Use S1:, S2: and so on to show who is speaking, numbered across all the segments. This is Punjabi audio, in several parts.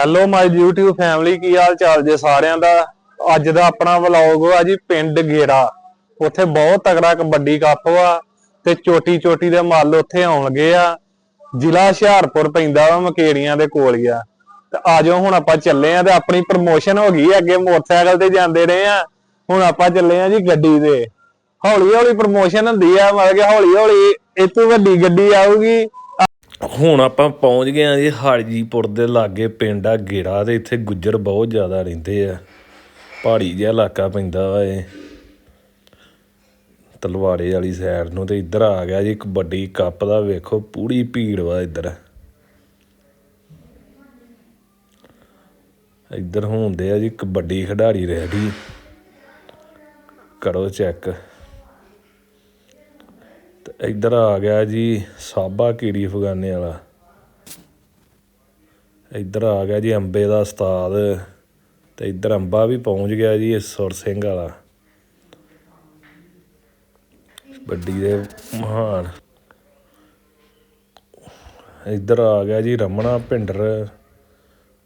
S1: ਹੈਲੋ ਮਾਈ YouTube ਫੈਮਿਲੀ ਕੀ ਹਾਲ ਚਾਲ ਜੇ ਸਾਰਿਆਂ ਦਾ? ਅੱਜ ਦਾ ਆਪਣਾ ਵਲੌਗ ਆ ਜੀ, ਪਿੰਡ ਗੇੜਾ। ਉੱਥੇ ਬਹੁਤ ਤਗੜਾ ਕਬੱਡੀ ਕੱਪ ਵਾ ਤੇ ਚੋਟੀ ਚੋਟੀ ਦੇ ਮੱਲ ਉੱਥੇ ਆਉਣ ਆ। ਜ਼ਿਲ੍ਹਾ ਹੁਸ਼ਿਆਰਪੁਰ ਪੈਂਦਾ ਵਾ ਮਕੇਰੀਆਂ ਦੇ ਕੋਲ ਹੀ ਆ। ਤੇ ਆਜੋ ਹੁਣ ਆਪਾਂ ਚੱਲੇ ਆ ਤੇ ਆਪਣੀ ਪ੍ਰਮੋਸ਼ਨ ਹੋ ਗਈ ਅੱਗੇ ਮੋਟਰਸਾਈਕਲ ਤੇ ਜਾਂਦੇ ਰਹੇ ਆ। ਹੁਣ ਆਪਾਂ ਚੱਲੇ ਆ ਜੀ ਗੱਡੀ ਤੇ। ਹੌਲੀ ਹੌਲੀ ਪ੍ਰਮੋਸ਼ਨ ਹੁੰਦੀ ਆ, ਮਤਲਬ ਕਿ ਹੌਲੀ ਹੌਲੀ ਇਹ ਤੋਂ ਵੱਡੀ ਗੱਡੀ ਆਊਗੀ।
S2: ਹੁਣ ਆਪਾਂ ਪਹੁੰਚ ਗਏ ਆ ਜੀ ਹਾਜੀਪੁਰ ਦੇ ਲਾਗੇ ਪਿੰਡ ਆ ਗੇੜਾ ਤੇ ਇੱਥੇ ਗੁੱਜਰ ਬਹੁਤ ਜ਼ਿਆਦਾ ਰਹਿੰਦੇ ਆ। ਪਹਾੜੀ ਜਿਹਾ ਇਲਾਕਾ ਪੈਂਦਾ ਵਾ ਇਹ। ਤਲਵਾੜੇ ਵਾਲੀ ਸਾਈਡ ਨੂੰ ਤੇ ਇੱਧਰ ਆ ਗਿਆ ਜੀ ਕਬੱਡੀ ਕੱਪ ਦਾ, ਵੇਖੋ ਪੂਰੀ ਭੀੜ ਵਾ ਇੱਧਰ। ਇੱਧਰ ਹੁੰਦੇ ਆ ਜੀ ਕਬੱਡੀ ਖਿਡਾਰੀ ਰੈਡੀ ਕਰੋ ਚੈੱਕ। ਇੱਧਰ ਆ ਗਿਆ ਜੀ, ਸਾਬਾ ਕੀੜੀ ਫਗਾਨੇ ਵਾਲਾ। ਇੱਧਰ ਆ ਗਿਆ ਜੀ ਅੰਬੇ ਦਾ ਉਸਤਾਦ ਤੇ ਇੱਧਰ ਅੰਬਾ ਵੀ ਪਹੁੰਚ ਗਿਆ ਜੀ, ਇਹ ਸੁਰ ਸਿੰਘ ਵਾਲਾ। ਵੱਡੀ ਦੇ ਮਹਾਨ ਇੱਧਰ ਆ ਗਿਆ ਜੀ ਰਮਣਾ ਭਿੰਡਰ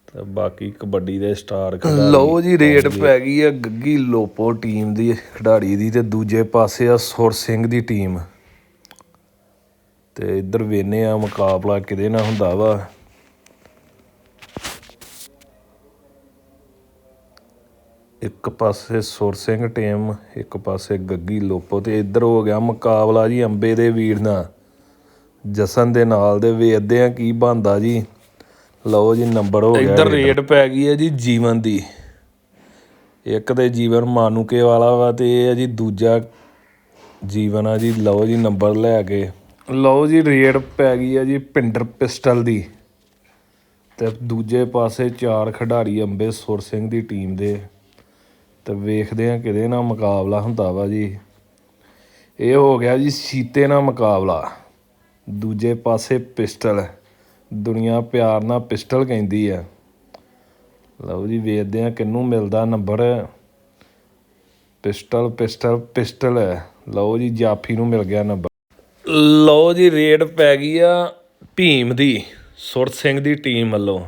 S2: ਤੇ ਬਾਕੀ ਕਬੱਡੀ ਦੇ ਸਟਾਰ ਖਿਡਾਰੀ। ਲਓ ਜੀ, ਰੇਟ ਪੈ ਗਈ ਆ, ਗੱਗੀ ਲੋਪੋ ਟੀਮ ਦੀ, ਖਿਡਾਰੀ ਦੀ ਤੇ ਦੂਜੇ ਪਾਸੇ ਆ ਸੁਰ ਸਿੰਘ ਦੀ ਟੀਮ। ਤੇ ਇੱਧਰ ਵੇਨੇ ਆ ਮੁਕਾਬਲਾ ਕਿਹਦੇ ਨਾਲ ਹੁੰਦਾ ਵਾ। ਇੱਕ ਪਾਸੇ ਸੁਰ ਸਿੰਘ ਟੀਮ ਇੱਕ ਪਾਸੇ ਗੱਗੀ ਲੋਪੋ ਤੇ ਇੱਧਰ ਹੋ ਗਿਆ ਮੁਕਾਬਲਾ ਜੀ ਅੰਬੇ ਦੇ ਵੀਰ ਨਾਲ। ਜਸਨ ਦੇ ਨਾਲ ਦੇ ਵੇਖਦੇ ਆ ਕੀ ਬਣਦਾ ਜੀ। ਲਓ ਜੀ ਨੰਬਰ ਹੋ ਗਿਆ ਇੱਧਰ ਰੇਡ ਪੈ ਗਈ ਹੈ ਜੀ ਜੀਵਨ ਦੀ। ਇੱਕ ਤੇ ਜੀਵਨ ਮਾਨੂਕੇ ਵਾਲਾ ਵਾ ਤੇ ਇਹ ਹੈ ਜੀ ਦੂਜਾ ਜੀਵਨ ਆ ਜੀ। ਲਓ ਜੀ ਨੰਬਰ ਲੈ ਕੇ। ਲਓ ਜੀ ਰੇਡ ਪੈ ਗਈ ਆ ਜੀ ਪਿੰਡਰ ਪਿਸਟਲ ਦੀ। ਤੇ ਦੂਜੇ ਪਾਸੇ ਚਾਰ ਖਿਡਾਰੀ ਅੰਬੇ ਸੁਰ ਸਿੰਘ ਦੀ ਟੀਮ ਦੇ। ਤੇ ਵੇਖਦੇ ਆ ਕਿਹਦੇ ਨਾਲ ਮੁਕਾਬਲਾ ਹੁੰਦਾ ਵਾ ਜੀ। ਇਹ ਹੋ ਗਿਆ ਜੀ ਸੀਤੇ ਨਾਲ ਮੁਕਾਬਲਾ। ਦੂਜੇ ਪਾਸੇ ਪਿਸਟਲ। ਦੁਨੀਆ ਪਿਆਰ ਨਾਲ ਪਿਸਟਲ ਕਹਿੰਦੀ ਆ। ਲਓ ਜੀ, ਵੇਖਦੇ ਆ ਕਿੰਨੂੰ ਮਿਲਦਾ ਨੰਬਰ। Pistol pistol pistol. ਹੈ ਲਓ ਜੀ, ਜਾਫੀ ਨੂੰ ਮਿਲ ਗਿਆ ਨੰਬਰ। ਲਓ ਜੀ, ਰੇਡ ਪੈ ਗਈ ਆ ਭੀਮ ਦੀ, ਸੁਰ ਸਿੰਘ ਦੀ ਟੀਮ ਵੱਲੋਂ।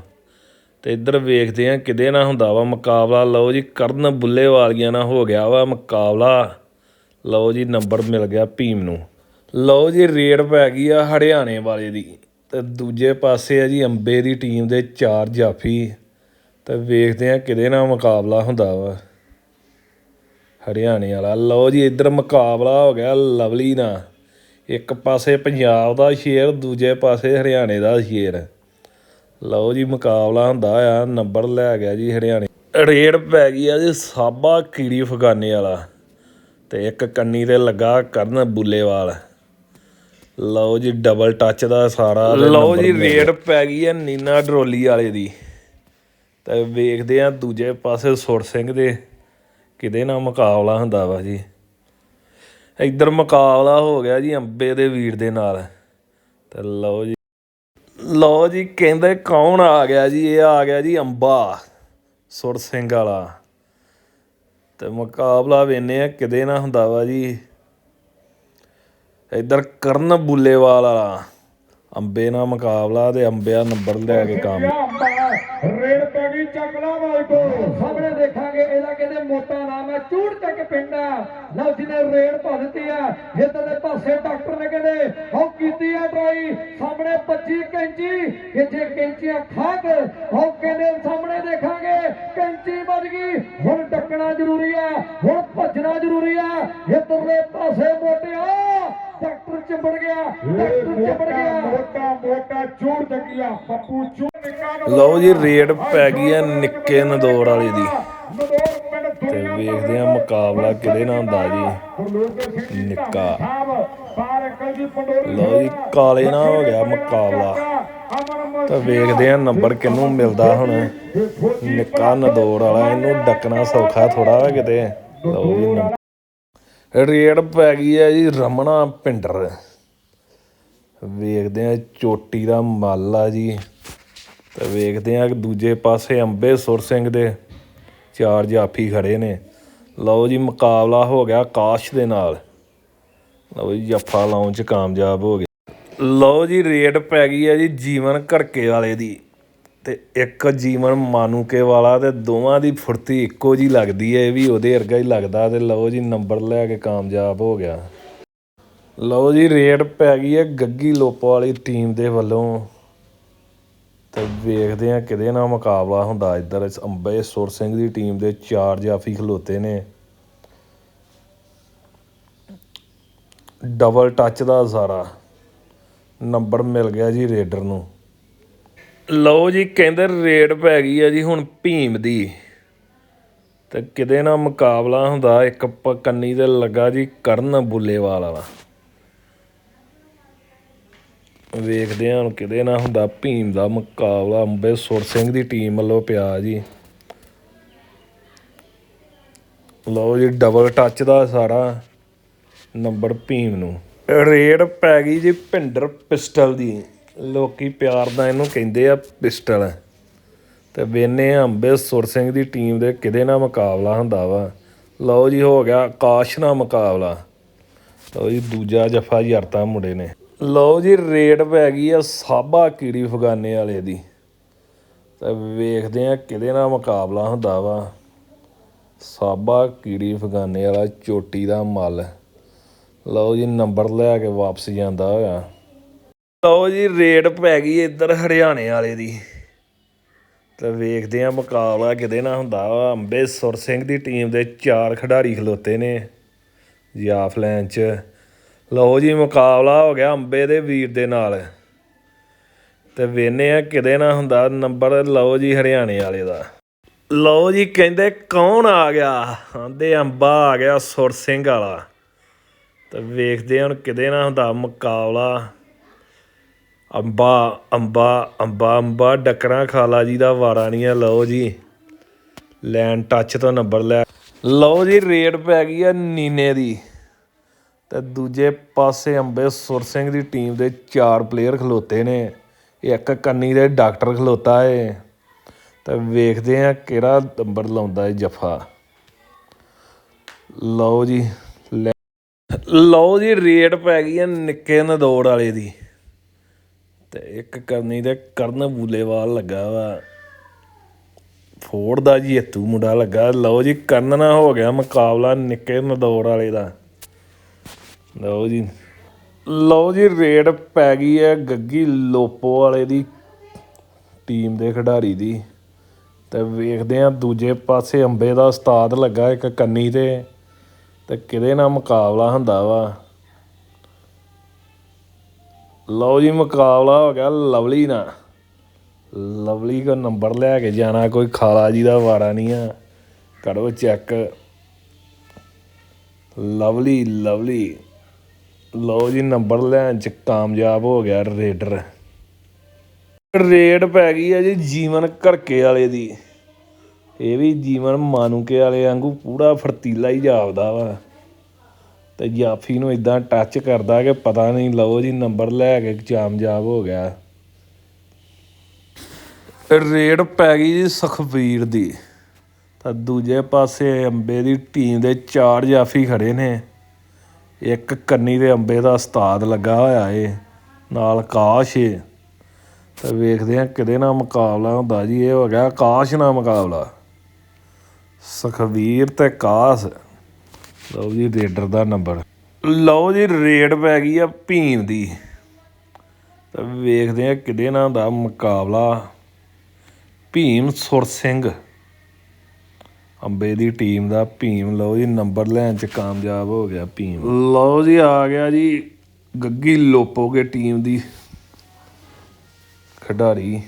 S2: ਤੇ ਇੱਧਰ ਵੇਖਦੇ ਆ ਕਿਹਦੇ ਨਾਲ ਹੁੰਦਾ ਵਾ ਮੁਕਾਬਲਾ। ਲਓ ਜੀ, ਕਰਨ ਬੁੱਲੇ ਵਾਲੀਆਂ ਨਾਲ ਹੋ ਗਿਆ ਵਾ ਮੁਕਾਬਲਾ। ਲਓ ਜੀ, ਨੰਬਰ ਮਿਲ ਗਿਆ ਭੀਮ ਨੂੰ। ਲਓ ਜੀ, ਰੇਡ ਪੈ ਗਈ ਆ ਹਰਿਆਣੇ ਵਾਲੇ ਦੀ। ਤੇ ਦੂਜੇ ਪਾਸੇ ਆ ਜੀ, ਅੰਬੇ ਦੀ ਟੀਮ ਦੇ ਚਾਰ ਜਾਫੀ। ਤੇ ਵੇਖਦੇ ਆ ਕਿਹਦੇ ਨਾਲ ਮੁਕਾਬਲਾ ਹੁੰਦਾ ਵਾ। ਹਰਿਆਣੇ ਵਾਲਾ। ਲਓ ਜੀ, ਇੱਧਰ ਮੁਕਾਬਲਾ ਹੋ ਗਿਆ ਲਵਲੀ ਨਾਲ। ਇੱਕ ਪਾਸੇ ਪੰਜਾਬ ਦਾ ਸ਼ੇਰ ਦੂਜੇ ਪਾਸੇ ਹਰਿਆਣੇ ਦਾ ਸ਼ੇਰ। ਲਓ ਜੀ ਮੁਕਾਬਲਾ ਹੁੰਦਾ ਆ। ਨੰਬਰ ਲੈ ਗਿਆ ਜੀ ਹਰਿਆਣੇ। ਰੇਡ ਪੈ ਗਈ ਆ ਜੀ ਸਾਬਾ ਕੀੜੀ ਫਗਾਨੇ ਵਾਲਾ। ਤੇ ਇੱਕ ਕੰਨੀ ਤੇ ਲੱਗਾ ਕਰਨ ਬੁੱਲੇਵਾਲ। ਲਓ ਜੀ ਡਬਲ ਟੱਚ ਦਾ ਸਾਰਾ ਲਓ ਜੀ ਰੇਡ ਪੈ ਗਈ ਆ ਨੀਨਾ ਡਰੋਲੀ ਵਾਲੇ ਦੀ। ਤੇ ਵੇਖਦੇ ਆ ਦੂਜੇ ਪਾਸੇ ਸੁਰ ਸਿੰਘ ਦੇ। ਕਿਹਦੇ ਨਾਲ ਮੁਕਾਬਲਾ ਹੁੰਦਾ ਵਾ ਜੀ? ਇੱਧਰ ਮੁਕਾਬਲਾ ਹੋ ਗਿਆ ਜੀ ਅੰਬੇ ਦੇ ਵੀਰ ਦੇ ਨਾਲ। ਤੇ ਲਓ ਜੀ। ਲਓ ਜੀ, ਕਹਿੰਦੇ ਕੌਣ ਆ ਗਿਆ ਜੀ? ਇਹ ਆ ਗਿਆ ਜੀ ਅੰਬਾ, ਸੁਰ ਸਿੰਘ ਵਾਲਾ। ਤੇ ਮੁਕਾਬਲਾ ਵੇਨੇ ਆ, ਕਿਤੇ ਨਾ ਹੁੰਦਾ ਵਾ ਜੀ। ਇੱਧਰ ਕਰਨ ਬੁੱਲੇਵਾਲ ਵਾਲਾ, ਅੰਬੇ ਨਾਲ ਮੁਕਾਬਲਾ ਤੇ ਅੰਬਿਆ ਨੰਬਰ ਲੈ ਕੇ ਕੰਮ।
S3: ਰੇਡ ਪੈ ਗਈ ਕੋ ਸਾਹਮਣੇ ਦੇਖਾਂਗੇ, ਇਹਦਾ ਕਹਿੰਦੇ ਮੋਟਾ ਨਾਮ ਹੈ ਚੂੜ ਚੱਕ ਪਿੰਡ ਲਓ ਜਿਹਨੇ ਰੇਡ ਪਾ ਆ। ਇੱਧਰ ਦੇ ਪਾਸੇ ਡਾਕਟਰ ਨੇ ਕਹਿੰਦੇ ਹੋ ਕੀਤੀ ਆ ਟਰਾਈ ਸਾਹਮਣੇ 25 ਕੈਂਚੀ ਇਹ ਜੇ ਕੈਂਚੀਆਂ ਖਾ ਕੇ ਹੋ ਕਹਿੰਦੇ ਸਾਹਮਣੇ ਦੇਖਾਂਗੇ, ਕੈਂਚੀ ਵੱਜ ਗਈ। ਹੁਣ ਡੱਕਣਾ ਜ਼ਰੂਰੀ ਆ, ਹੁਣ ਭੱਜਣਾ ਜ਼ਰੂਰੀ ਆ। ਇੱਧਰਲੇ ਪਾਸੇ ਮੋਟਿਆ। ਡਾਕਟਰ ਚਿੰਬੜ ਗਿਆ ਡਾਕਟਰ ਚਿੰਬੜ ਗਿਆ। ਮੋਟਾ ਮੋਟਾ ਚੂੜ ਚੱਕਿਆ ਪੱਪੂ ਚੂੜ
S2: ਲਓ ਜੀ ਰੇਡ ਪੈ ਗਈ ਆ ਨਿੱਕੇ ਨਦੌੜ ਵਾਲੇ ਦੀ। ਤੇ ਵੇਖਦੇ ਆ ਮੁਕਾਬਲਾ ਕਿਹਦੇ ਨਾਲ ਹੁੰਦਾ ਜੀ। ਨਿੱਕਾ। ਲਓ ਜੀ ਕਾਲੇ ਨਾਲ ਹੋ ਗਿਆ ਮੁਕਾਬਲਾ। ਤਾਂ ਵੇਖਦੇ ਆ ਨੰਬਰ ਕਿਹਨੂੰ ਮਿਲਦਾ ਹੁਣ। ਨਿੱਕਾ ਨਦੌੜ ਵਾਲਾ ਇਹਨੂੰ ਡੱਕਣਾ ਸੌਖਾ ਥੋੜਾ ਵਾ ਕਿਤੇ। ਲਓ ਜੀ ਨੰਬਰ ਰੇਡ ਪੈ ਗਈ ਹੈ ਜੀ ਰਮਣਾ ਪਿੰਡਰ ਵੇਖਦੇ ਆ ਚੋਟੀ ਦਾ ਮੱਲ ਆ ਜੀ। ਤੇ ਵੇਖਦੇ ਆ ਦੂਜੇ ਪਾਸੇ ਅੰਬੇ ਸੁਰ ਸਿੰਘ ਦੇ ਚਾਰ ਜਾਫੀ ਖੜੇ ਨੇ। ਲਓ ਜੀ, ਮੁਕਾਬਲਾ ਹੋ ਗਿਆ ਕਾਸ਼ ਦੇ ਨਾਲ। ਲਓ ਜੀ, ਜੱਫਾ ਲਾਉਣ ਚ ਕਾਮਯਾਬ ਹੋ ਗਿਆ ਲਓ ਜੀ, ਰੇਡ ਪੈ ਗਈ ਹੈ ਜੀ ਜੀਵਨ ਘੜਕੇ ਵਾਲੇ ਦੀ। ਅਤੇ ਇੱਕ ਜੀਵਨ ਮਾਨੂਕੇ ਵਾਲਾ ਅਤੇ ਦੋਵਾਂ ਦੀ ਫੁਰਤੀ ਇੱਕੋ ਜਿਹੀ ਲੱਗਦੀ ਹੈ ਇਹ ਵੀ ਉਹਦੇ ਵਰਗਾ ਹੀ ਲੱਗਦਾ ਅਤੇ ਲਓ ਜੀ ਨੰਬਰ ਲੈ ਕੇ ਕਾਮਯਾਬ ਹੋ ਗਿਆ। ਲਓ ਜੀ ਰੇਡ ਪੈ ਗਈ ਹੈ ਗੱਗੀ ਲੋਪੋ ਵਾਲੀ ਟੀਮ ਦੇ ਵੱਲੋਂ। ਤੇ ਵੇਖਦੇ ਆ ਕਿਹਦੇ ਨਾਲ ਮੁਕਾਬਲਾ ਹੁੰਦਾ। ਇੱਧਰ ਅੰਬੇ ਸੁਰ ਸਿੰਘ ਦੀ ਟੀਮ ਦੇ ਚਾਰ ਜਾਫੀ ਖਲੋਤੇ ਨੇ। ਡਬਲ ਟੱਚ ਦਾ ਸਾਰਾ। ਨੰਬਰ ਮਿਲ ਗਿਆ ਜੀ ਰੇਡਰ ਨੂੰ। ਲਓ ਜੀ, ਕਹਿੰਦੇ ਰੇਟ ਪੈ ਗਈ ਆ ਜੀ ਹੁਣ ਭੀਮ ਦੀ। ਤੇ ਕਿਤੇ ਨਾ ਮੁਕਾਬਲਾ ਹੁੰਦਾ, ਇੱਕ ਕੰਨੀ ਤੇ ਲੱਗਾ ਜੀ ਕਰਨ ਬੁੱਲੇਵਾਲ ਵਾਲਾ। ਵੇਖਦੇ ਹਾਂ ਹੁਣ ਕਿਹਦੇ ਨਾਲ ਹੁੰਦਾ ਭੀਮ ਦਾ ਮੁਕਾਬਲਾ, ਅੰਬੇ ਸੁਰ ਸਿੰਘ ਦੀ ਟੀਮ ਵੱਲੋਂ ਪਿਆ ਜੀ। ਲਓ ਜੀ ਡਬਲ ਟੱਚ ਦਾ ਸਾਰਾ ਨੰਬਰ ਭੀਮ ਨੂੰ। ਰੇਡ ਪੈ ਗਈ ਜੀ ਭਿੰਡਰ ਪਿਸਟਲ ਦੀ। ਲੋਕੀ ਪਿਆਰ ਦਾ ਇਹਨੂੰ ਕਹਿੰਦੇ ਆ ਪਿਸਟਲ। ਤੇ ਵੇਨੇ ਅੰਬੇ ਸੁਰ ਸਿੰਘ ਦੀ ਟੀਮ ਦੇ ਕਿਹਦੇ ਨਾਲ ਮੁਕਾਬਲਾ ਹੁੰਦਾ ਵਾ? ਲਓ ਜੀ, ਹੋ ਗਿਆ ਆਕਾਸ਼ ਨਾਲ ਮੁਕਾਬਲਾ। ਲਓ ਜੀ, ਦੂਜਾ ਜਫਾ ਯਰਤਾ ਮੁੰਡੇ ਨੇ। ਲਓ ਜੀ ਰੇਟ ਪੈ ਗਈ ਆ ਸਾਬਾ ਕੀੜੀ ਫਗਾਨੇ ਵਾਲੇ ਦੀ। ਤਾਂ ਵੇਖਦੇ ਆ ਕਿਹਦੇ ਨਾਲ ਮੁਕਾਬਲਾ ਹੁੰਦਾ ਵਾ। ਸਾਬਾ ਕੀੜੀ ਫਗਾਨੇ ਵਾਲਾ ਚੋਟੀ ਦਾ ਮੱਲ। ਲਓ ਜੀ, ਨੰਬਰ ਲੈ ਕੇ ਵਾਪਸ ਜਾਂਦਾ ਹੋਇਆ। ਲਓ ਜੀ ਰੇਡ ਪੈ ਗਈ ਇੱਧਰ ਹਰਿਆਣੇ ਵਾਲੇ ਦੀ। ਤਾਂ ਵੇਖਦੇ ਆ ਮੁਕਾਬਲਾ ਕਿਤੇ ਨਾ ਹੁੰਦਾ ਵਾ। ਅੰਬੇ ਸੁਰ ਸਿੰਘ ਦੀ ਟੀਮ ਦੇ ਚਾਰ ਖਿਡਾਰੀ ਖਲੋਤੇ ਨੇ ਜਾਫ ਲਾਈਨ 'ਚ। ਲਓ ਜੀ, ਮੁਕਾਬਲਾ ਹੋ ਗਿਆ ਅੰਬੇ ਦੇ ਵੀਰ ਦੇ ਨਾਲ। ਤੇ ਵੇਨੇ ਆ ਕਿਤੇ ਨਾ ਹੁੰਦਾ ਨੰਬਰ। ਲਓ ਜੀ, ਹਰਿਆਣੇ ਵਾਲੇ ਦਾ। ਲਓ ਜੀ, ਕਹਿੰਦੇ ਕੌਣ ਆ ਗਿਆ? ਆਂਦੇ ਅੰਬਾ ਆ ਗਿਆ ਸੁਰ ਸਿੰਘ ਵਾਲਾ। ਤੇ ਵੇਖਦੇ ਹਾਂ ਹੁਣ ਕਿਤੇ ਨਾ ਹੁੰਦਾ ਮੁਕਾਬਲਾ। ਅੰਬਾ ਅੰਬਾ ਅੰਬਾ ਅੰਬਾ, ਡੱਕਰਾਂ ਖਾਲਾ ਜੀ ਦਾ ਵਾਰਾ ਨਹੀਂ ਆ, ਲਓ ਜੀ। ਲੈਨ ਟੱਚ ਤੋਂ ਨੰਬਰ ਲੈ। ਲਓ ਜੀ ਰੇਡ ਪੈ ਗਈ ਆ ਨੀਨੇ ਦੀ। ਤੇ ਦੂਜੇ ਪਾਸੇ ਅੰਬੇ ਸੁਰ ਸਿੰਘ ਦੀ ਟੀਮ ਦੇ ਚਾਰ ਪਲੇਅਰ ਖਲੋਤੇ ਨੇ। ਇੱਕ ਕੰਨੀ ਦੇ ਡਾਕਟਰ ਖਲੋਤਾ ਏ। ਤੇ ਵੇਖਦੇ ਆ ਕਿਹੜਾ ਨੰਬਰ ਲਾਉਂਦਾ ਏ ਜਫਾ। ਲਓ ਜੀ, ਲੈ। ਲਓ ਜੀ ਰੇਡ ਪੈ ਗਈ ਆ ਨਿੱਕੇ ਨਦੌੜ ਵਾਲੇ ਦੀ। ਤੇ ਇੱਕ ਕਰਨੀ ਤੇ ਕਰਨ ਬੂਲੇਵਾਲ ਲੱਗਾ ਵਾ। ਫੋੜ ਦਾ ਜੀ ਹੇਤੂ ਮੁੰਡਾ ਲੱਗਾ। ਲਓ ਜੀ ਕਰਨ ਨਾਲ ਹੋ ਗਿਆ ਮੁਕਾਬਲਾ ਨਿੱਕੇ ਨਦੌੜ ਵਾਲੇ ਦਾ। ਲਓ ਜੀ। ਲਓ ਜੀ, ਰੇਡ ਪੈ ਗਈ ਹੈ ਗੱਗੀ ਲੋਪੋ ਵਾਲੇ ਦੀ, ਟੀਮ ਦੇ ਖਿਡਾਰੀ ਦੀ। ਤੇ ਵੇਖਦੇ ਆ ਦੂਜੇ ਪਾਸੇ ਅੰਬੇ ਦਾ ਉਸਤਾਦ ਲੱਗਾ ਇੱਕ ਕੰਨੀ ਤੇ ਤੇ ਕਿਹਦੇ ਨਾਲ ਮੁਕਾਬਲਾ ਹੁੰਦਾ ਵਾ। ਲਓ ਜੀ, ਮੁਕਾਬਲਾ ਹੋ ਗਿਆ ਲਵਲੀ ਨਾਲ। ਲਵਲੀ ਕੋ ਨੰਬਰ ਲੈ ਕੇ ਜਾਣਾ, ਕੋਈ ਖਾਲਾ ਜੀ ਦਾ ਵਾਰਾ ਨਹੀਂ ਆ। ਕਰੋ ਚੈੱਕ। Lovely Lovely. ਲਓ ਜੀ, ਨੰਬਰ ਲੈਣ ਚ ਕਾਮਯਾਬ ਹੋ ਗਿਆ ਰੇਡਰ। ਰੇਡ ਪੈ ਗਈ ਹੈ ਜੀ ਜੀਵਨ ਘਰਕੇ ਵਾਲੇ ਦੀ। ਇਹ ਵੀ ਜੀਵਨ ਮਾਨੂਕੇ ਵਾਲੇ ਵਾਂਗੂ ਪੂਰਾ ਫਰਤੀਲਾ ਹੀ ਜਾਪਦਾ ਵਾ। ਤੇ ਜਾਫੀ ਨੂੰ ਇਦਾਂ ਟੱਚ ਕਰਦਾ ਕਿ ਪਤਾ ਨਹੀਂ, ਲਓ ਜੀ ਨੰਬਰ ਲੈ ਕੇ ਕਾਮਯਾਬ ਹੋ ਗਿਆ। ਰੇਡ ਪੈ ਗਈ ਜੀ ਸੁਖਬੀਰ ਦੀ। ਤਾਂ ਦੂਜੇ ਪਾਸੇ ਅੰਬੇ ਦੀ ਟੀਮ ਦੇ ਚਾਰ ਜਾਫੀ ਖੜੇ ਨੇ। ਇੱਕ ਕੰਨੀ ਦੇ ਅੰਬੇ ਦਾ ਉਸਤਾਦ ਲੱਗਾ ਹੋਇਆ ਏ, ਨਾਲ ਕਾਸ਼ ਏ। ਤੇ ਵੇਖਦੇ ਆ ਕਿਹਦੇ ਨਾਲ ਮੁਕਾਬਲਾ ਹੁੰਦਾ ਜੀ। ਇਹ ਹੋ ਗਿਆ ਆਕਾਸ਼ ਨਾਲ ਮੁਕਾਬਲਾ। ਸੁਖਵੀਰ ਤੇ ਕਾਸ। ਲਓ ਜੀ, ਰੇਡਰ ਦਾ ਨੰਬਰ ਲਓ ਜੀ, ਰੇਡ ਪੈ ਗਈ ਆ ਭੀਮ ਦੀ। ਤਾਂ ਵੇਖਦੇ ਆ ਕਿਹਦੇ ਨਾਲ ਦਾ ਮੁਕਾਬਲਾ। ਭੀਮ ਸੁਰ ਸਿੰਘ। ਅੰਬੇ ਦੀ ਟੀਮ ਦਾ ਭੀਮ। ਲਓ ਜੀ ਨੰਬਰ ਲੈਣ ਚ ਕਾਮਯਾਬ ਹੋ ਗਿਆ ਭੀਮ। ਲਓ ਜੀ, ਆ ਗਿਆ ਜੀ, ਗੱਗੀ ਲੋਪੋਗੇ ਟੀਮ ਦੀ ਖਿਡਾਰੀ।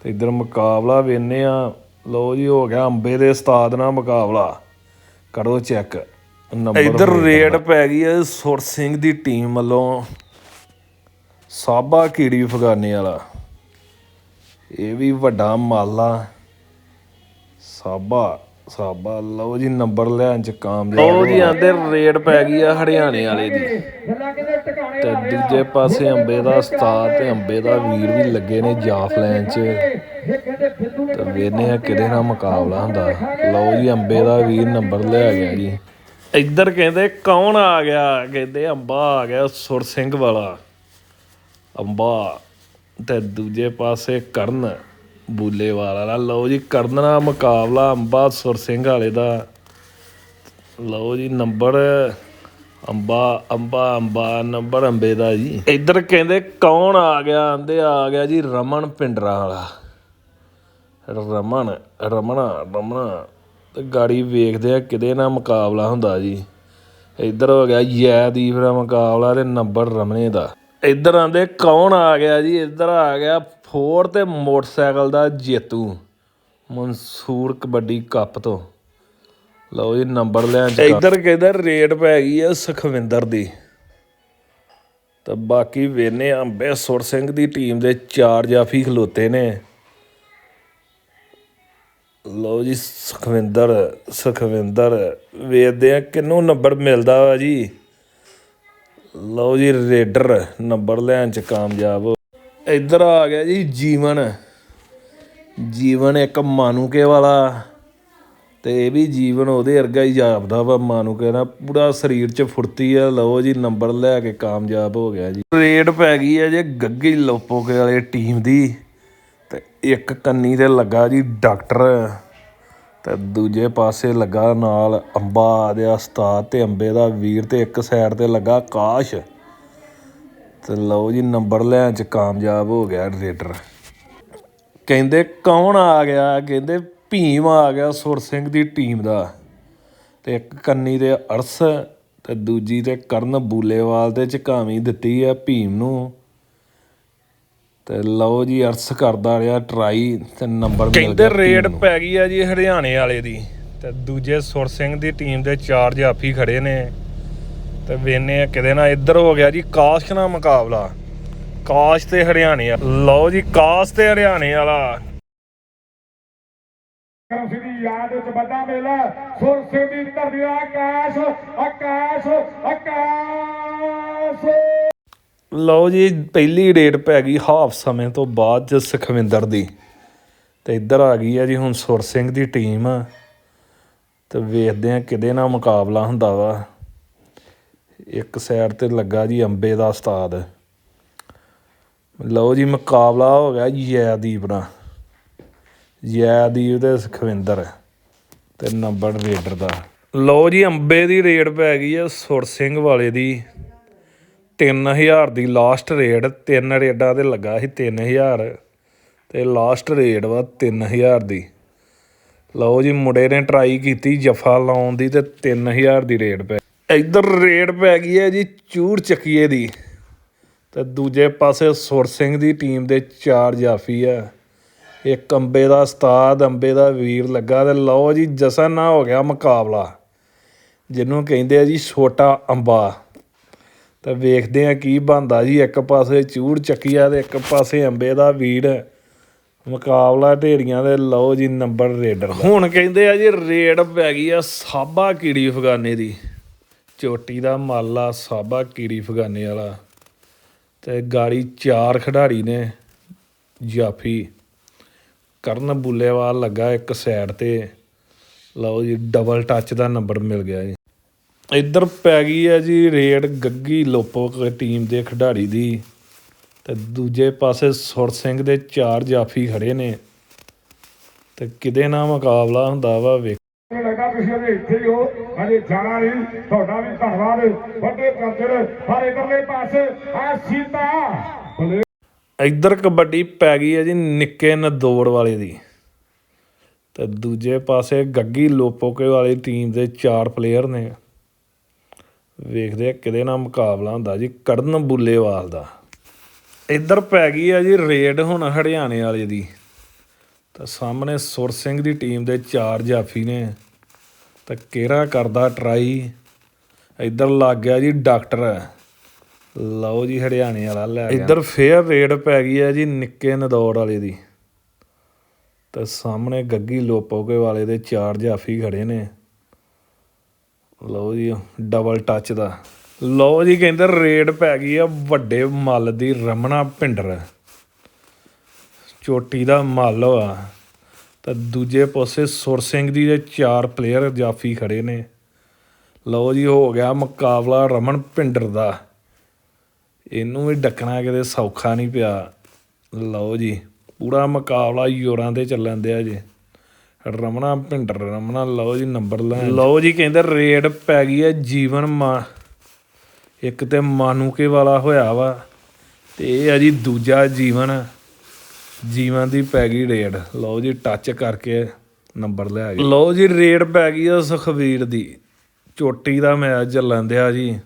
S2: ਤੇ ਇਧਰ ਮੁਕਾਬਲਾ ਵੇਨੇ ਆ। ਲਓ ਜੀ, ਹੋ ਗਿਆ ਅੰਬੇ ਦੇ ਉਸਤਾਦ ਨਾਲ ਮੁਕਾਬਲਾ। ਕਰੋ ਚੈੱਕ ਇਧਰ ਰੇਡ ਪੈ ਗਈ ਹੈ ਸੁਰ ਸਿੰਘ ਦੀ ਟੀਮ ਵੱਲੋਂ। ਸਾਬਾ ਕੀੜੀ ਫਗਾਨੇ ਵਾਲਾ। ਇਹ ਵੀ ਵੱਡਾ ਮਾਲਾ ਸਾਬਾ ਸਾਬਾ ਲਓ ਜੀ ਨੰਬਰ ਲੈਣ ਚ ਕਾਮਯਾਬ ਲਓ ਜੀ ਆਂਦੇ ਰੇਡ ਪੈ ਗਈ ਆ ਹਰਿਆਣੇ ਵਾਲੇ ਦੀ। ਤੇ ਦੂਜੇ ਪਾਸੇ ਅੰਬੇ ਦਾ ਉਸਤਾਦ ਤੇ ਅੰਬੇ ਦਾ ਵੀਰ ਵੀ ਲੱਗੇ ਨੇ ਜਾਫ ਲੈਣ 'ਚ। ਤੇ ਵੇਨੇ ਆ ਕਿਹਦੇ ਨਾਲ ਮੁਕਾਬਲਾ ਹੁੰਦਾ। ਲਓ ਜੀ ਅੰਬੇ ਦਾ ਵੀਰ ਨੰਬਰ ਲੈ ਗਿਆ ਜੀ। ਇੱਧਰ ਕਹਿੰਦੇ, ਕੌਣ ਆ ਗਿਆ? ਕਹਿੰਦੇ, ਅੰਬਾ ਆ ਗਿਆ, ਸੁਰ ਸਿੰਘ ਵਾਲਾ। ਅੰਬਾ ਤੇ ਦੂਜੇ ਪਾਸੇ ਕਰਨ, ਬੂਲੇ ਵਾਲਾ ਲਓ ਜੀ, ਕਰਨਾ ਮੁਕਾਬਲਾ ਅੰਬਾ, ਸੁਰ ਸਿੰਘ ਵਾਲੇ ਦਾ। ਲਓ ਜੀ, ਨੰਬਰ, ਅੰਬਾ ਅੰਬਾ ਅੰਬਾ, ਨੰਬਰ ਅੰਬੇ ਦਾ ਜੀ। ਇੱਧਰ ਕਹਿੰਦੇ, ਕੌਣ ਆ ਗਿਆ? ਆਂਦੇ, ਆ ਗਿਆ ਜੀ ਰਮਨ ਪਿੰਡਰਾ ਵਾਲਾ। ਰਮਨ ਰਮਣਾ ਰਮਣਾ ਅਤੇ ਗਾੜੀ ਵੇਖਦੇ ਆ ਕਿਹਦੇ ਨਾਲ ਮੁਕਾਬਲਾ ਹੁੰਦਾ ਜੀ। ਇੱਧਰ ਹੋ ਗਿਆ ਯੈਦੀਪ ਦਾ ਮੁਕਾਬਲਾ ਅਤੇ ਨੰਬਰ ਰਮਨੇ ਦਾ। ਇੱਧਰ ਆਂਦੇ ਕੌਣ ਆ ਗਿਆ ਜੀ? ਇੱਧਰ ਆ ਗਿਆ ਫੋਰ ਤੇ ਮੋਟਰਸਾਈਕਲ ਦਾ ਜੇਤੂ, ਮਨਸੂਰ ਕਬੱਡੀ ਕੱਪ ਤੋਂ। ਲਓ ਜੀ ਨੰਬਰ ਲੈਣ ਚ ਇੱਧਰ ਕਹਿੰਦਾ ਰੇਟ ਪੈ ਗਈ ਆ ਸੁਖਵਿੰਦਰ ਦੀ। ਤਾਂ ਬਾਕੀ ਵੇਨੇ ਅੰਬੇ ਸੁਰ ਸਿੰਘ ਦੀ ਟੀਮ ਦੇ ਚਾਰ ਜਾਫੀ ਖਲੋਤੇ ਨੇ। ਲਓ ਜੀ, ਸੁਖਵਿੰਦਰ ਸੁਖਵਿੰਦਰ ਵੇਖਦੇ ਆ ਕਿੰਨੂੰ ਨੰਬਰ ਮਿਲਦਾ ਵਾ ਜੀ। ਲਓ ਜੀ, ਰੇਡਰ ਨੰਬਰ ਲੈਣ ਚ ਕਾਮਯਾਬ। ਹੋ ਇੱਧਰ ਆ ਗਿਆ ਜੀ ਜੀਵਨ। ਜੀਵਨ ਇੱਕ ਮਾਨੂਕੇ ਵਾਲਾ ਤੇ ਇਹ ਵੀ ਜੀਵਨ ਉਹਦੇ ਵਰਗਾ ਹੀ ਜਾਪਦਾ ਵਾ, ਮਾਨੂਕੇ ਨਾਲ ਪੂਰਾ ਸਰੀਰ 'ਚ ਫੁਰਤੀ ਆ। ਲਓ ਜੀ ਨੰਬਰ ਲੈ ਕੇ ਕਾਮਯਾਬ ਹੋ ਗਿਆ ਜੀ। ਰੇਡ ਪੈ ਗਈ ਹੈ ਜੇ ਗੱਗੀ ਲੋਪੋਕੇ ਵਾਲੇ ਟੀਮ ਦੀ। ਤੇ ਇੱਕ ਕੰਨੀ ਤੇ ਲੱਗਾ ਜੀ ਡਾਕਟਰ ਤੇ ਦੂਜੇ ਪਾਸੇ ਲੱਗਾ ਨਾਲ ਅੰਬਾ ਦੇ ਉਸਤਾਦ ਤੇ ਅੰਬੇ ਦਾ ਵੀਰ ਤੇ ਇੱਕ ਸਾਈਡ ਤੇ ਲੱਗਾ ਕਾਸ਼ ਤੇ ਲਓ ਜੀ ਨੰਬਰ ਲੈਣ ਚ ਕਾਮਯਾਬ ਹੋ ਗਿਆ ਰੇਡਰ। ਕਹਿੰਦੇ ਕੌਣ ਆ ਗਿਆ? ਕਹਿੰਦੇ ਭੀਮ ਆ ਗਿਆ ਸੁਰ ਸਿੰਘ ਦੀ ਟੀਮ ਦਾ। ਤੇ ਇੱਕ ਕੰਨੀ ਤੇ ਅਰਸ ਤੇ ਦੂਜੀ ਤੇ ਕਰਨ ਬੂਲੇਵਾਲ ਤੇ ਝਕਾਵੀਂ ਦਿੱਤੀ ਆ ਭੀਮ ਨੂੰ। ਤੇ ਲਓ ਜੀ ਅਰਸ ਕਰਦਾ ਰਿਹਾ ਟਰਾਈ ਤੇ ਨੰਬਰ ਮਿਲ ਗਿਆ
S1: ਕਹਿੰਦੇ ਰੇਡ। ਪੈ ਗਈ ਆ ਜੀ ਹਰਿਆਣੇ ਵਾਲੇ ਦੀ। ਤੇ ਦੂਜੇ ਸੁਰ ਸਿੰਘ ਦੀ ਟੀਮ ਦੇ ਚਾਰ ਜਾਫੀ ਖੜੇ ਨੇ। ਤੇ ਵੇਨੇ ਆ ਕਿਤੇ ਨਾ ਇੱਧਰ ਹੋ ਗਿਆ ਜੀ ਕਾਸ਼ ਨਾਲ ਮੁਕਾਬਲਾ। ਕਾਸ਼ ਤੇ ਹਰਿਆਣੇ ਆ। ਲਓ ਜੀ ਕਾਸ਼ ਤੇ ਹਰਿਆਣੇ ਵਾਲਾ।
S3: ਕਰਮ ਸਿੰਘ ਦੀ ਯਾਦ ਵਿੱਚ ਵੱਡਾ ਮੇਲਾ ਸੁਰ ਸਿੰਘ ਦੀ ਧਰਤੀ ਦਾ ਆਕਾਸ਼ ਆਕਾਸ਼ ਆਕਾਸ਼।
S2: ਲਓ ਜੀ, ਪਹਿਲੀ ਡੇਟ ਪੈ ਗਈ ਹਾਫ ਸਮੇਂ ਤੋਂ ਬਾਅਦ ਚ ਸੁਖਵਿੰਦਰ ਦੀ। ਤੇ ਇੱਧਰ ਆ ਗਈ ਆ ਜੀ ਹੁਣ ਸੁਰ ਸਿੰਘ ਦੀ ਟੀਮ ਤੇ ਵੇਖਦੇ ਆ ਕਿਹਦੇ ਨਾਲ ਮੁਕਾਬਲਾ ਹੁੰਦਾ ਵਾ। ਇੱਕ ਸਾਈਡ ਤੇ ਲੱਗਾ ਜੀ ਅੰਬੇ ਦਾ ਉਸਤਾਦ। ਲਓ ਜੀ, ਮੁਕਾਬਲਾ ਹੋ ਗਿਆ ਜੈਦੀਪ ਨਾਲ। ਜੈਦੀਪ ਤੇ ਸੁਖਵਿੰਦਰ ਤੇ ਨੰਬਰ ਰੇਡਰ ਦਾ। ਲਓ ਜੀ, ਅੰਬੇ ਦੀ ਰੇਡ ਪੈ ਗਈ ਆ ਸੁਰ ਸਿੰਘ ਵਾਲੇ ਦੀ। 3000 ਦੀ ਲਾਸਟ ਰੇਟ ਤਿੰਨ ਰੇਡਾਂ ਤੇ ਲੱਗਾ ਸੀ 3000 ਤੇ ਲਾਸਟ ਰੇਟ ਵਾ 3000 ਦੀ। ਲਓ ਜੀ, ਮੁੰਡੇ ਨੇ ਟਰਾਈ ਕੀਤੀ ਜਫਾ ਲਾਉਣ ਦੀ ਤੇ 3000 ਦੀ ਰੇਟ ਪੈ ਇੱਧਰ ਰੇਟ ਪੈ ਗਈ ਹੈ ਜੀ ਚੂਰ ਚੱਕੀਏ ਦੀ। ਤੇ ਦੂਜੇ ਪਾਸੇ ਸੁਰ ਸਿੰਘ ਦੀ ਟੀਮ ਦੇ ਚਾਰ ਜਾਫੀ ਆ। ਇੱਕ ਅੰਬੇ ਦਾ ਉਸਤਾਦ, ਅੰਬੇ ਦਾ ਵੀਰ ਲੱਗਾ ਤੇ ਲਓ ਜੀ ਜਸਨ ਨਾ ਹੋ ਗਿਆ ਮੁਕਾਬਲਾ। ਜਿਹਨੂੰ ਕਹਿੰਦੇ ਆ ਜੀ ਛੋਟਾ ਅੰਬਾ। ਤਾਂ ਵੇਖਦੇ ਆ ਕੀ ਬਣਦਾ ਜੀ। ਇੱਕ ਪਾਸੇ ਚੂੜ ਚੱਕੀਆ ਤੇ ਇੱਕ ਪਾਸੇ ਅੰਬੇ ਦਾ ਵੀੜ ਮੁਕਾਬਲਾ ਢੇਰੀਆਂ ਦੇ, ਲਓ ਜੀ ਨੰਬਰ ਰੇਡਰ ਦਾ। ਹੁਣ ਕਹਿੰਦੇ ਆ ਜੀ, ਰੇਡ ਪੈ ਗਈ ਆ ਸਾਬਾ ਕੀੜੀ ਫਗਾਨੇ ਦੀ। ਚੋਟੀ ਦਾ ਮਾਲਾ ਸਾਬਾ ਕੀੜੀ ਫਗਾਨੇ ਵਾਲਾ। ਤੇ ਗਾੜੀ ਚਾਰ ਖਿਡਾਰੀ ਨੇ, ਜਾਫੀ। ਕਰਨ ਬੁੱਲੇਵਾਲ ਲੱਗਾ ਇੱਕ ਸਾਈਡ ਤੇ। ਲਓ ਜੀ ਡਬਲ ਟੱਚ ਦਾ ਨੰਬਰ ਮਿਲ ਗਿਆ ਜੀ। ਇੱਧਰ ਪੈ ਗਈ ਹੈ ਜੀ ਰੇਡ ਗੱਗੀ ਲੋਪੋ ਟੀਮ ਦੇ ਖਿਡਾਰੀ ਦੀ ਤੇ ਦੂਜੇ ਪਾਸੇ ਸੁਰ ਸਿੰਘ ਦੇ ਚਾਰ ਜਾਫੀ ਖੜੇ ਨੇ ਤੇ ਕਿਦੇ ਨਾਲ ਮੁਕਾਬਲਾ ਹੁੰਦਾ ਵਾ ਵੇਖ
S3: ਮੈਨੂੰ ਲੱਗਾ ਤੁਸੀਂ ਅਜੇ ਇੱਥੇ ਹੀ ਹੋ ਅਜੇ ਜਾਣਾ ਨਹੀਂ ਤੁਹਾਡਾ ਵੀ ਧੰਨਵਾਦ। ਵੱਡੇ ਕਰਜਰ ਪਰ ਇਧਰਲੇ ਪਾਸੇ ਆ ਸੀਤਾ। ਭਲੇ
S2: ਇੱਧਰ ਕਬੱਡੀ ਪੈ ਗਈ ਹੈ ਜੀ ਨਿੱਕੇ ਨਦੌੜ ਵਾਲੇ ਦੀ। ਤੇ ਦੂਜੇ ਪਾਸੇ ਗੱਗੀ ਲੋਪੋਕੇ ਵਾਲੀ ਟੀਮ ਦੇ ਚਾਰ ਪਲੇਅਰ ਨੇ। ਵੇਖਦੇ ਆ ਕਿਹਦੇ ਨਾਲ ਮੁਕਾਬਲਾ ਹੁੰਦਾ ਜੀ ਕਰਨ ਬੁੱਲੇਵਾਲ ਦਾ। ਇੱਧਰ ਪੈ ਗਈ ਹੈ ਜੀ ਰੇਡ ਹੁਣ ਹਰਿਆਣੇ ਵਾਲੇ ਦੀ। ਤਾਂ ਸਾਹਮਣੇ ਸੁਰ ਸਿੰਘ ਦੀ ਟੀਮ ਦੇ ਚਾਰ ਜਾਫੀ ਨੇ। ਤਾਂ ਕਿਹੜਾ ਕਰਦਾ ਟਰਾਈ? ਇੱਧਰ ਲੱਗ ਗਿਆ ਜੀ ਡਾਕਟਰ। ਲਓ ਜੀ ਹਰਿਆਣੇ ਵਾਲਾ ਲੈ ਗਿਆ। ਇੱਧਰ ਫੇਅਰ ਰੇਡ ਪੈ ਗਈ ਹੈ ਜੀ ਨਿੱਕੇ ਨਦੌੜ ਵਾਲੇ ਦੀ। ਤੇ ਸਾਹਮਣੇ ਗੱਗੀ ਲੋਪੋਕੇ ਵਾਲੇ ਦੇ ਚਾਰ ਜਾਫੀ ਖੜੇ ਨੇ। ਲਓ ਜੀ ਡਬਲ ਟੱਚ ਦਾ। ਲਓ ਜੀ, ਕਹਿੰਦੇ ਰੇਡ ਪੈ ਗਈ ਆ ਵੱਡੇ ਮੱਲ ਦੀ ਰਮਣਾ ਭਿੰਡਰ। ਚੋਟੀ ਦਾ ਮੱਲ ਆ। ਤਾਂ ਦੂਜੇ ਪਾਸੇ ਸੁਰ ਸਿੰਘ ਦੀ ਦੇ ਚਾਰ ਪਲੇਅਰ ਜਾਫੀ ਖੜੇ ਨੇ। ਲਓ ਜੀ, ਹੋ ਗਿਆ ਮੁਕਾਬਲਾ ਰਮਨ ਭਿੰਡਰ ਦਾ। ਇਹਨੂੰ ਵੀ ਡੱਕਣਾ ਕਿਤੇ ਸੌਖਾ ਨਹੀਂ ਪਿਆ। ਲਓ ਜੀ, ਪੂਰਾ ਮੁਕਾਬਲਾ ਯੋਰਾਂ ਦੇ ਚੱਲਣ ਦਿਆ ਜੀ। ਰਮਣਾ ਭਿੰਡਰ ਰਮਣਾ ਲਓ ਜੀ ਨੰਬਰ ਲੈ ਲਓ ਜੀ ਕਹਿੰਦੇ ਰੇਡ ਪੈ ਗਈ ਹੈ ਜੀਵਨ ਮਾ ਇੱਕ ਤੇ ਮਾਨੂਕੇ ਵਾਲਾ ਹੋਇਆ ਵਾ ਤੇ ਇਹ ਆ ਜੀ ਦੂਜਾ ਜੀਵਨ ਜੀਵਨ ਦੀ ਪੈ ਗਈ ਰੇਡ। ਲਓ ਜੀ ਟੱਚ ਕਰਕੇ ਨੰਬਰ ਲੈ ਗਏ। ਲਓ ਜੀ ਰੇਡ ਪੈ ਗਈ ਆ ਸੁਖਵੀਰ ਦੀ। ਚੋਟੀ ਦਾ ਮੈਚ ਚੱਲਣ ਦਿਆ ਜੀ।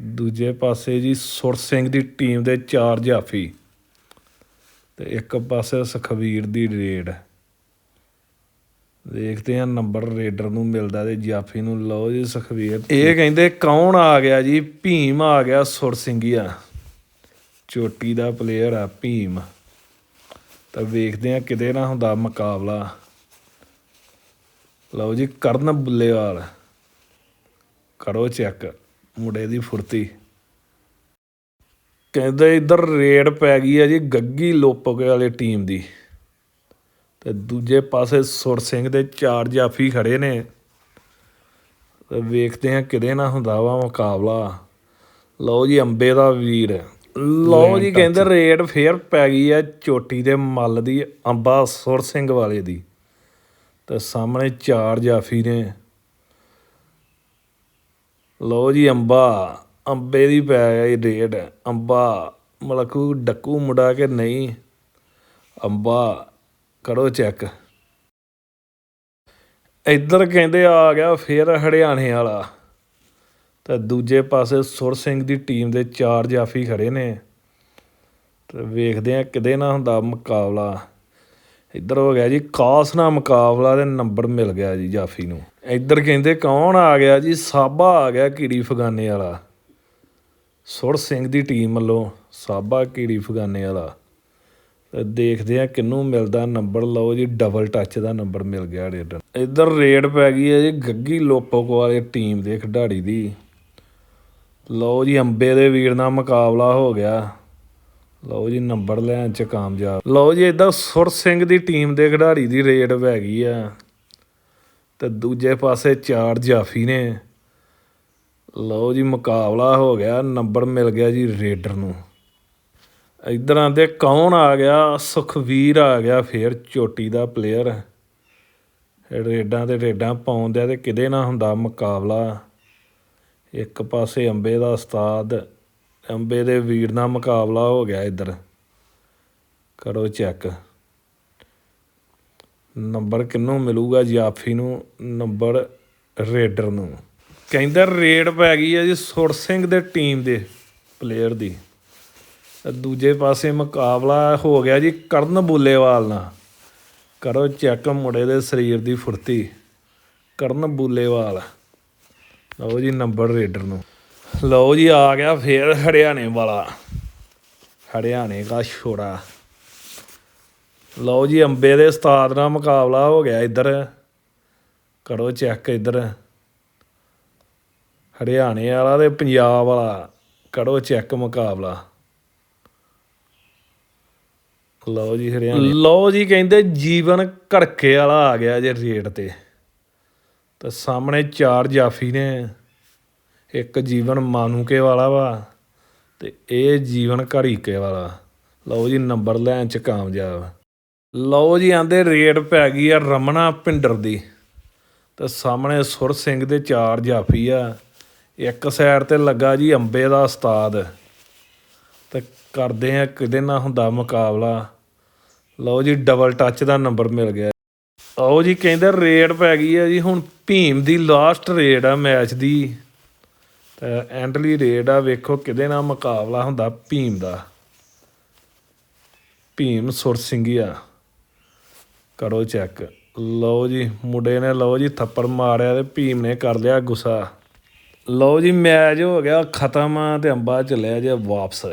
S2: ਦੂਜੇ ਪਾਸੇ ਜੀ ਸੁਰ ਸਿੰਘ ਦੀ ਟੀਮ ਦੇ ਚਾਰ ਜਾਫੀ ਤੇ ਇੱਕ ਪਾਸੇ ਸੁਖਵੀਰ ਦੀ ਰੇਡ। ਦੇਖਦੇ ਆ ਨੰਬਰ ਰੇਡਰ ਨੂੰ ਮਿਲਦਾ ਤੇ ਜਾਫੀ ਨੂੰ। ਲਓ ਜੀ ਸੁਖਵੀਰ, ਇਹ ਕਹਿੰਦੇ, ਕੌਣ ਆ ਗਿਆ ਜੀ? ਭੀਮ ਆ ਗਿਆ ਸੁਰਸਿੰਘੀਆ ਚੋਟੀ ਦਾ ਪਲੇਅਰ ਆ ਭੀਮ। ਤਾਂ ਵੇਖਦੇ ਆ ਕਿਤੇ ਨਾ ਹੁੰਦਾ ਮੁਕਾਬਲਾ। ਲਓ ਜੀ, ਕਰਨ ਬੁੱਲੇਵਾਲ। ਕਰੋ ਚੈੱਕ, ਮੁੰਡੇ ਦੀ ਫੁਰਤੀ। ਕਹਿੰਦੇ, ਇੱਧਰ ਰੇਡ ਪੈ ਗਈ ਆ ਜੀ, ਗੱਗੀ ਲੋਪਕੇ ਵਾਲੇ ਟੀਮ ਦੀ। ਤੇ ਦੂਜੇ ਪਾਸੇ ਸੁਰ ਸਿੰਘ ਦੇ ਚਾਰ ਜਾਫੀ ਖੜੇ ਨੇ। ਤੇ ਵੇਖਦੇ ਆ ਕਿਦੇ ਨਾ ਹੁੰਦਾ ਵਾ ਮੁਕਾਬਲਾ। ਲਓ ਜੀ ਅੰਬੇ ਦਾ ਵੀਰ। ਲਓ ਜੀ ਕਹਿੰਦੇ ਰੇਡ ਫੇਰ ਪੈ ਗਈ ਹੈ ਚੋਟੀ ਦੇ ਮੱਲ ਦੀ ਅੰਬਾ ਸੁਰ ਸਿੰਘ ਵਾਲੇ ਦੀ। ਤੇ ਸਾਹਮਣੇ ਚਾਰ ਜਾਫੀ ਨੇ। ਲਓ ਜੀ ਅੰਬਾ। ਅੰਬੇ ਦੀ ਪੈ ਗਈ ਰੇਡ ਅੰਬਾ ਮਲਕੂ ਡੱਕੂ ਮੁੰਡਾ ਕਿ ਨਹੀਂ? ਅੰਬਾ ਕਰੋ ਚੈੱਕ। ਇੱਧਰ ਕਹਿੰਦੇ ਆ ਗਿਆ ਫੇਰ ਹਰਿਆਣੇ ਵਾਲਾ। ਤੇ ਦੂਜੇ ਪਾਸੇ ਸੁਰ ਸਿੰਘ ਦੀ ਟੀਮ ਦੇ ਚਾਰ ਜਾਫੀ ਖੜੇ ਨੇ। ਤੇ ਵੇਖਦੇ ਆ ਕਿਦੇ ਨਾ ਹੁੰਦਾ ਮੁਕਾਬਲਾ। ਇੱਧਰ ਹੋ ਗਿਆ ਜੀ, ਕਾਸ ਨਾਲ ਮੁਕਾਬਲਾ ਤੇ ਨੰਬਰ ਮਿਲ ਗਿਆ ਜੀ ਜਾਫੀ ਨੂੰ। ਇੱਧਰ ਕਹਿੰਦੇ ਕੌਣ ਆ ਗਿਆ ਜੀ, ਸਾਬਾ ਆ ਗਿਆ ਕੀੜੀ ਫਗਾਨੇ ਵਾਲਾ। ਸੁਰ ਸਿੰਘ ਦੀ ਟੀਮ ਵੱਲੋਂ ਸਾਬਾ ਕੀੜੀ ਫਗਾਨੇ ਵਾਲਾ। ਦੇਖਦੇ ਆ ਕਿੰਨੂੰ ਮਿਲਦਾ ਨੰਬਰ ਲਓ ਜੀ ਡਬਲ ਟੱਚ ਦਾ ਨੰਬਰ ਮਿਲ ਗਿਆ ਰੇਡਰ ਇੱਧਰ ਰੇਡ ਪੈ ਗਈ ਹੈ ਜੀ, ਗੱਗੀ ਲੋਪੋਕ ਵਾਲੇ ਟੀਮ ਦੇ ਖਿਡਾਰੀ ਦੀ। ਲਓ ਜੀ, ਅੰਬੇ ਦੇ ਵੀਰ ਨਾਲ ਮੁਕਾਬਲਾ ਹੋ ਗਿਆ। ਲਓ ਜੀ ਨੰਬਰ ਲੈਣ ਚ ਕਾਮਯਾਬ। ਲਓ ਜੀ ਇਦਾਂ ਸੁਰ ਸਿੰਘ ਦੀ ਟੀਮ ਦੇ ਖਿਡਾਰੀ ਦੀ ਰੇਡ ਪੈ ਗਈ ਆ। ਤੇ ਦੂਜੇ ਪਾਸੇ ਚਾਰ ਜਾਫੀ ਨੇ। ਲਓ ਜੀ, ਮੁਕਾਬਲਾ ਹੋ ਗਿਆ ਨੰਬਰ ਮਿਲ ਗਿਆ ਜੀ ਰੇਡਰ ਨੂੰ। ਇਧਰ ਆਂਦੇ ਕੌਣ ਆ ਗਿਆ? ਸੁਖਵੀਰ ਆ ਗਿਆ ਫੇਰ, ਚੋਟੀ ਦਾ ਪਲੇਅਰ ਰੇਡਾਂ ਤੇ ਰੇਡਾਂ ਪਾਉਂਦਿਆ ਤੇ ਕਿਦੇ ਨਾਲ ਹੁੰਦਾ ਮੁਕਾਬਲਾ। ਇੱਕ ਪਾਸੇ ਅੰਬੇ ਦਾ ਉਸਤਾਦ, ਅੰਬੇ ਦੇ ਵੀਰ ਨਾਲ ਮੁਕਾਬਲਾ ਹੋ ਗਿਆ ਇੱਧਰ। ਕਰੋ ਚੈੱਕ ਨੰਬਰ ਕਿੰਨੂੰ ਮਿਲੂਗਾ ਜਾਫੀ ਨੂੰ? ਨੰਬਰ ਰੇਡਰ ਨੂੰ। ਕਹਿੰਦਾ ਰੇਡ ਪੈ ਗਈ ਹੈ ਜੀ ਸੁਰ ਸਿੰਘ ਦੇ ਟੀਮ ਦੇ ਪਲੇਅਰ ਦੀ। ਦੂਜੇ ਪਾਸੇ ਮੁਕਾਬਲਾ ਹੋ ਗਿਆ ਜੀ ਕਰਨ ਬੁੱਲੇਵਾਲ ਨਾਲ। ਕਰੋ ਚੈੱਕ ਮੁੰਡੇ ਦੇ ਸਰੀਰ ਦੀ ਫੁਰਤੀ। ਕਰਨ ਬੁੱਲੇਵਾਲ। ਲਓ ਜੀ ਨੰਬਰ ਰੇਡਰ ਨੂੰ। ਲਓ ਜੀ ਆ ਗਿਆ ਫੇਰ ਹਰਿਆਣੇ ਵਾਲਾ। ਹਰਿਆਣੇ ਦਾ ਛੋੜਾ। ਲਓ ਜੀ ਅੰਬੇ ਦੇ ਉਸਤਾਦ ਨਾਲ ਮੁਕਾਬਲਾ ਹੋ ਗਿਆ ਇੱਧਰ। ਕਰੋ ਚੈੱਕ ਇੱਧਰ। ਹਰਿਆਣੇ ਵਾਲਾ ਤੇ ਪੰਜਾਬ ਵਾਲਾ। ਕਰੋ ਚੈੱਕ ਮੁਕਾਬਲਾ। ਲਓ ਜੀ ਹਰਿਆਣੇ। ਲਓ ਜੀ ਕਹਿੰਦੇ ਜੀਵਨ ਘੜਕੇ ਵਾਲਾ ਆ ਗਿਆ ਜੇ ਰੇਟ ਤੇ। ਤਾਂ ਸਾਹਮਣੇ ਚਾਰ ਜਾਫੀ ਨੇ। ਇੱਕ ਜੀਵਨ ਮਾਨੂਕੇ ਵਾਲਾ ਵਾ ਤੇ ਇਹ ਜੀਵਨ ਘੜੀਕੇ ਵਾਲਾ। ਲਓ ਜੀ ਨੰਬਰ ਲੈਣ ਚ ਕਾਮਯਾਬ। ਲਓ ਜੀ ਆਂਦੇ ਰੇਟ ਪੈ ਗਈ ਆ ਰਮਣਾ ਪਿੰਡਰ ਦੀ। ਤੇ ਸਾਹਮਣੇ ਸੁਰ ਸਿੰਘ ਦੇ ਚਾਰ ਜਾਫੀ ਆ। ਇੱਕ ਸਾਈਡ ਤੇ ਲੱਗਾ ਜੀ ਅੰਬੇ ਦਾ ਉਸਤਾਦ। ਤੇ ਕਰਦੇ ਆ, ਕਿਹਦੇ ਨਾਲ ਹੁੰਦਾ ਮੁਕਾਬਲਾ? ਲਓ ਜੀ ਡਬਲ ਟੱਚ ਦਾ ਨੰਬਰ ਮਿਲ ਗਿਆ। ਆਓ ਜੀ, ਕਹਿੰਦੇ ਰੇਡ ਪੈ ਗਈ ਆ ਜੀ, ਹੁਣ ਭੀਮ ਦੀ ਲਾਸਟ ਰੇਡ ਆ ਮੈਚ ਦੀ। ਤੇ ਐਂਡਲੀ ਰੇਡ ਆ, ਵੇਖੋ ਕਿਹਦੇ ਨਾਲ ਮੁਕਾਬਲਾ ਹੁੰਦਾ ਭੀਮ ਦਾ। ਭੀਮ ਸੁਰਸਿੰਘੀਆ ਕਰੋ ਚੈੱਕ ਲਓ ਜੀ, ਮੁੰਡੇ ਨੇ ਲਓ ਜੀ, ਥੱਪੜ ਮਾਰਿਆ ਤੇ ਭੀਮ ਨੇ ਕਰ ਲਿਆ ਗੁੱਸਾ। ਲਓ ਜੀ ਮੈਚ ਹੋ ਗਿਆ, ਖਤਮ ਤੇ ਅੰਬਾ ਚੱਲਿਆ ਜੇ ਵਾਪਸ।